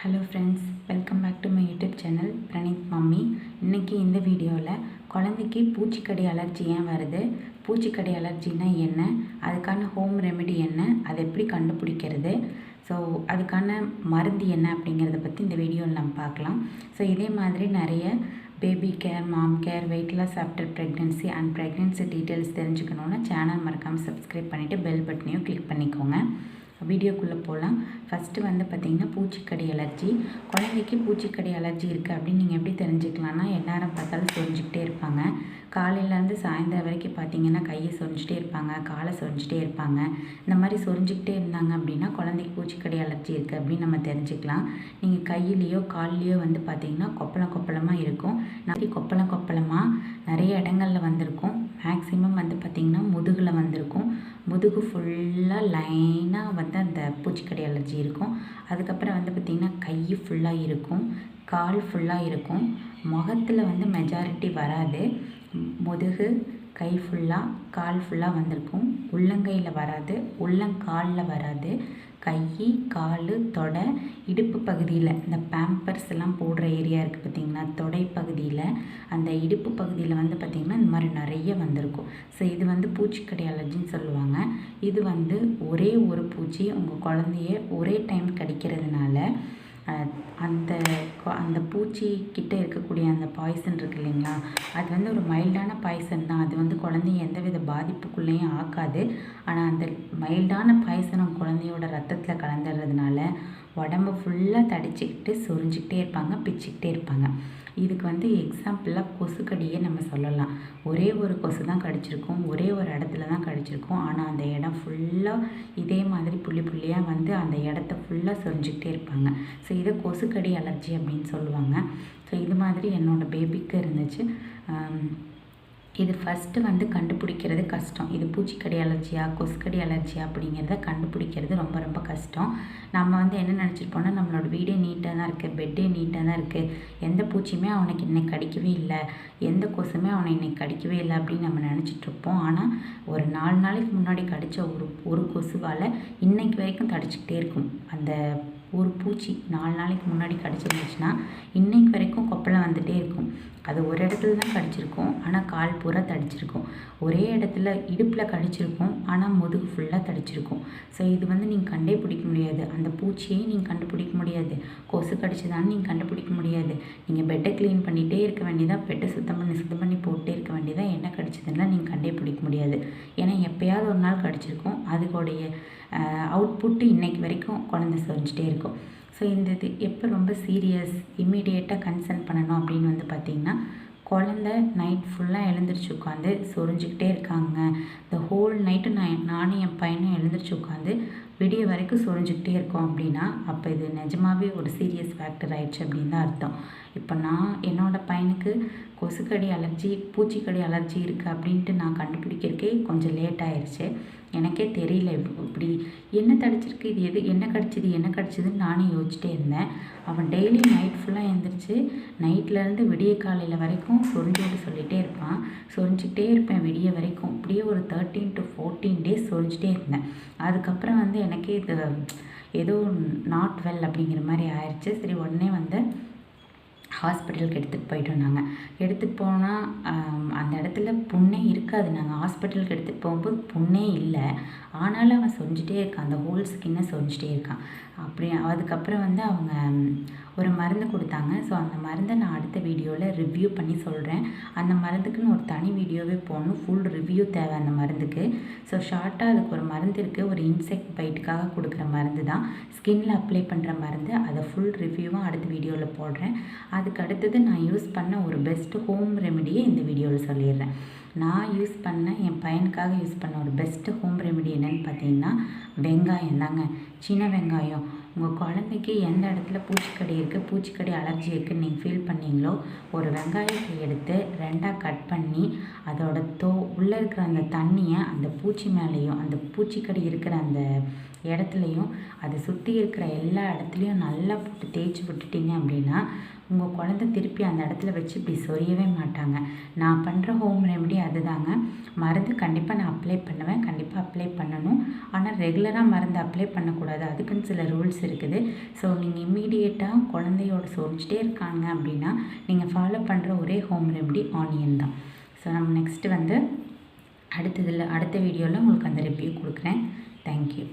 Hello friends welcome back to my YouTube channel Praneeth mummy இன்றைக்கி இந்த வீடியோவில் குழந்தைக்கு பூச்சிக்கடி அலர்ஜி ஏன் வருது? பூச்சிக்கடி அலர்ஜினா என்ன? அதுக்கான ஹோம் ரெமெடி என்ன? அதை எப்படி கண்டுபிடிக்கிறது? ஸோ அதுக்கான மருந்து என்ன அப்படிங்கிறத பற்றி இந்த வீடியோவில் நம்ம பார்க்கலாம். ஸோ இதே மாதிரி நிறைய baby care mom care weight loss after pregnancy and pregnancy details தெரிஞ்சுக்கணுன்னா சேனல் மறக்காமல் சப்ஸ்கிரைப் பண்ணிவிட்டு பெல் பட்டனையும் கிளிக் பண்ணிக்கோங்க. வீடியோக்குள்ளே போகலாம் ஃபஸ்ட்டு வந்து பார்த்திங்கன்னா பூச்சிக்கடி அலர்ஜி. குழந்தைக்கு பூச்சிக்கடி அலர்ஜி இருக்குது அப்படின்னு நீங்கள் எப்படி தெரிஞ்சுக்கலாம்னா எந்நேரம் பார்த்தாலும் சொரிஞ்சிக்கிட்டே இருப்பாங்க. காலையிலேருந்து சாயந்தரம் வரைக்கும் பார்த்தீங்கன்னா கையை சொரிஞ்சிட்டே இருப்பாங்க காலை சொரிஞ்சிட்டே இருப்பாங்க. இந்த மாதிரி சொரிஞ்சிக்கிட்டே இருந்தாங்க அப்படின்னா குழந்தைக்கு பூச்சிக்கடி அலர்ஜி இருக்குது அப்படின்னு நம்ம தெரிஞ்சுக்கலாம். நீங்கள் கையிலையோ கால்லையோ வந்து பார்த்திங்கன்னா கொப்பளம் கொப்பளமாக இருக்கும். நிறைய கொப்பளம் கொப்பளமாக நிறைய இடங்களில் வந்திருக்கும் மேக்ஸிமம் வந்து பார்த்திங்கன்னா முதுகில் வந்திருக்கும் முதுகு ஃபுல்லாக இந்த பூச்சிக்கடி அலர்ஜி இருக்கும். அதுக்கப்புறம் வந்து பார்த்திங்கன்னா கை ஃபுல்லாக இருக்கும். கால் ஃபுல்லாக இருக்கும். முகத்தில் வந்து மெஜாரிட்டி வராது. முதுகு கை ஃபுல்லாக கால் ஃபுல்லாக வந்திருக்கும். உள்ளங்கையில் வராது உள்ளங்காலில் வராது. கை கால் தொடை இடுப்பு பகுதியில் இந்த பேம்பர்ஸ் எல்லாம் போடுற ஏரியா இருக்குது பார்த்திங்களா தொடை பகுதியில் அந்த இடுப்பு பகுதியில் வந்து பார்த்திங்கன்னா இந்த மாதிரி நிறைய வந்திருக்கும். ஸோ இது வந்து பூச்சிக்கடி அலர்ஜின்னு சொல்லுவாங்க. இது வந்து ஒரே ஒரு பூச்சி உங்கள் குழந்தைய ஒரே டைம் கடிக்கிறதுனால அந்த அந்த பூச்சி கிட்டே இருக்கக்கூடிய அந்த பாய்சன் இருக்கு இல்லைங்களா? அது வந்து ஒரு மைல்டான பாய்சன் தான். அது வந்து குழந்தைய எந்தவித பாதிப்புக்குள்ளேயும் ஆக்காது. ஆனால் அந்த மைல்டான பாய்சனம் குழந்தையோட ரத்தத்தில் கலந்துடுறதுனால உடம்பு ஃபுல்லாக தடிச்சிக்கிட்டு சொரிஞ்சிக்கிட்டே இருப்பாங்க பிச்சுக்கிட்டே இருப்பாங்க. இதுக்கு வந்து எக்ஸாம்பிளாக கொசுக்கடியே நம்ம சொல்லலாம். ஒரே ஒரு கொசு தான் கடிச்சிருக்கும். ஒரே ஒரு இடத்துல தான் கடிச்சிருக்கும். ஆனால் அந்த இடம் ஃபுல்லாக இதே மாதிரி புள்ளி புள்ளியாக வந்து அந்த இடத்த ஃபுல்லாக சொரிஞ்சிக்கிட்டே இருப்பாங்க. ஸோ இதை கொசுக்கடி அலர்ஜி அப்படின்னு சொல்லுவாங்க. ஸோ இது மாதிரி என்னோடய பேபிக்கு இருந்துச்சு. இது ஃபஸ்ட்டு வந்து கண்டுபிடிக்கிறது கஷ்டம். இது பூச்சிக்கடி அலர்ஜியா கொசுக்கடி அலர்ஜியா அப்படிங்கிறத கண்டுபிடிக்கிறது ரொம்ப ரொம்ப கஷ்டம். நம்ம வந்து என்ன நினச்சிருப்போம்னா நம்மளோட வீடே நீட்டாக தான் இருக்குது பெட்டே நீட்டாக தான் இருக்குது எந்த பூச்சியுமே அவனுக்கு இன்னைக்கு கடிக்கவே இல்லை. எந்த கொசுமே அவனை இன்னைக்கு கடிக்கவே இல்லை அப்படின்னு நம்ம நினச்சிட்ருப்போம் ஆனால் ஒரு நாலு நாளைக்கு முன்னாடி கடித்த ஒரு ஒரு கொசுவால் இன்னைக்கு வரைக்கும் தடிச்சிக்கிட்டே இருக்கும். அந்த ஒரு பூச்சி நாலு நாளைக்கு முன்னாடி கடிச்சிருந்துச்சுன்னா இன்னைக்கு வரைக்கும் கொப்பளம் வந்துகிட்டே இருக்கும். அது ஒரு இடத்துல தான் கடிச்சிருக்கும். ஆனால் கால் பூரா தடிச்சிருக்கும் ஒரே இடத்துல இடுப்பில் கடிச்சிருக்கும். ஆனால் முதுகு ஃபுல்லாக தடிச்சிருக்கும். ஸோ இது வந்து நீங்கள் கண்டே பிடிக்க முடியாது. அந்த பூச்சியை நீங்கள் கண்டுபிடிக்க முடியாது. கொசு கடிச்சதான்னு நீங்கள் கண்டுபிடிக்க முடியாது. நீங்கள் பெட்டை க்ளீன் பண்ணிகிட்டே இருக்க வேண்டியதாக பெட்டை சுத்தம் பண்ணி சுத்தம் பண்ணி போட்டே இருக்க வேண்டியதாக என்ன கடிச்சதுன்னா நீங்கள் கண்டே பிடிக்க முடியாது. ஏன்னா எப்போயாவது ஒரு நாள் கடிச்சிருக்கும். அதுக்கோடைய அவுட்புட்டு இன்றைக்கு வரைக்கும் குழந்தை செஞ்சுட்டே இருக்கும். ஸோ இந்த இது எப்போ ரொம்ப சீரியஸ் இம்மிடியேட்டாக கன்சல்ட் பண்ணணும் அப்படின்னு வந்து பார்த்திங்கன்னா குழந்த நைட் ஃபுல்லாக எழுந்திரிச்சு உட்காந்து சொரிஞ்சிக்கிட்டே இருக்காங்க. இந்த ஹோல் நைட்டு நான் நானும் என் பையனும் எழுந்திரிச்சு உட்காந்து விடிய வரைக்கும் சொரிஞ்சிக்கிட்டே இருக்கோம் அப்படின்னா அப்போ இது நிஜமாகவே ஒரு சீரியஸ் ஃபேக்டர் ஆயிடுச்சு அப்படின்னு தான் அர்த்தம். இப்போ நான் என்னோடய பையனுக்கு கொசுக்கடி அலர்ஜி பூச்சிக்கடி அலர்ஜி இருக்குது அப்படின்ட்டு நான் கண்டுபிடிக்கிறக்கே கொஞ்சம் லேட் ஆயிடுச்சு. எனக்கே தெரியல இப்படி என்ன தடிச்சிருக்கு இது எது என்ன கிடச்சிது என்ன கிடச்சிதுன்னு நானே யோசிச்சிட்டே இருந்தேன். அவன் டெய்லி நைட் ஃபுல்லாக எழுந்திரிச்சு நைட்லேருந்து விடிய காலையில் வரைக்கும் சொரிஞ்சுட்டு சொல்லிகிட்டே இருப்பான். சொரிஞ்சிக்கிட்டே இருப்பேன் விடிய வரைக்கும். இப்படியே ஒரு தேர்ட்டீன் டு ஃபோர்டீன் டேஸ் சொரிஞ்சிட்டே இருந்தேன். அதுக்கப்புறம் வந்து எனக்கே இது ஏதோ நாட் வெல் அப்படிங்கிற மாதிரி ஆயிடுச்சு சரி உடனே வந்து ஹாஸ்பிட்டலுக்கு எடுத்துகிட்டு போயிட்டோம் நாங்கள் எடுத்துகிட்டு போனால் அந்த இடத்துல புண்ணே இருக்காது. நாங்கள் ஹாஸ்பிட்டலுக்கு எடுத்துகிட்டு போகும்போது புண்ணே இல்லை. ஆனாலும் அவன் சொஞ்சிட்டே இருக்கான். அந்த ஹோல் ஸ்கின்னை சொஞ்சிட்டே இருக்கான். அப்படி அதுக்கப்புறம் வந்து அவங்க ஒரு மருந்து கொடுத்தாங்க. ஸோ அந்த மருந்தை நான் அடுத்த வீடியோவில் ரிவ்யூ பண்ணி சொல்கிறேன் அந்த மருந்துக்குன்னு ஒரு தனி வீடியோவே போகணும் ஃபுல் ரிவ்யூ தேவை அந்த மருந்துக்கு. ஸோ ஷார்ட்டாக அதுக்கு ஒரு மருந்து இருக்குது ஒரு இன்செக்ட் பைட்டுக்காக கொடுக்குற மருந்து தான். ஸ்கின்ல அப்ளை பண்ணுற மருந்து. அதை ஃபுல் ரிவ்யூவும் அடுத்த வீடியோவில் போடுறேன். அதுக்கு அடுத்தது நான் யூஸ் பண்ண ஒரு பெஸ்ட்டு ஹோம் ரெமெடியை இந்த வீடியோவில் சொல்லிடுறேன். நான் யூஸ் பண்ண என் பையனுக்காக யூஸ் பண்ண ஒரு பெஸ்ட்டு ஹோம் ரெமெடி என்னென்னு பார்த்தீங்கன்னா வெங்காயம் தாங்க. சின்ன வெங்காயம். உங்கள் குழந்தைக்கு எந்த இடத்துல பூச்சிக்கடி இருக்குது பூச்சிக்கடி அலர்ஜி இருக்குதுன்னு நீங்கள் ஃபீல் பண்ணீங்களோ ஒரு வெங்காயத்தை எடுத்து ரெண்டாக கட் பண்ணி அதோட தோ உள்ளே இருக்கிற அந்த தண்ணியை அந்த பூச்சி மேலேயும் அந்த பூச்சிக்கடி இருக்கிற அந்த இடத்துலையும் அதை சுற்றி இருக்கிற எல்லா இடத்துலையும் நல்லா போட்டு தேய்ச்சி விட்டுட்டிங்க அப்படின்னா உங்கள் குழந்தை திருப்பி அந்த இடத்துல வச்சு இப்படி சொரியவே மாட்டாங்க. நான் பண்ணுற ஹோம் ரெமெடி அதுதாங்க. மருந்து கண்டிப்பாக நான் அப்ளை பண்ணுவேன். கண்டிப்பாக அப்ளை பண்ணணும். ஆனால் ரெகுலராக மருந்து அப்ளை பண்ணக்கூடாது. அதுக்குன்னு சில ரூல்ஸ் இருக்குது. ஸோ நீங்கள் இம்மீடியட்டாக குழந்தையோட சொரிஞ்சிட்டே இருக்காங்க அப்படின்னா நீங்கள் ஃபாலோ பண்ணுற ஒரே ஹோம் ரெமெடி ஆனியன் தான். ஸோ நம்ம நெக்ஸ்ட்டு வந்து அடுத்ததில் அடுத்த வீடியோவில் உங்களுக்கு அந்த ரிவ்யூ கொடுக்குறேன். தேங்க்யூ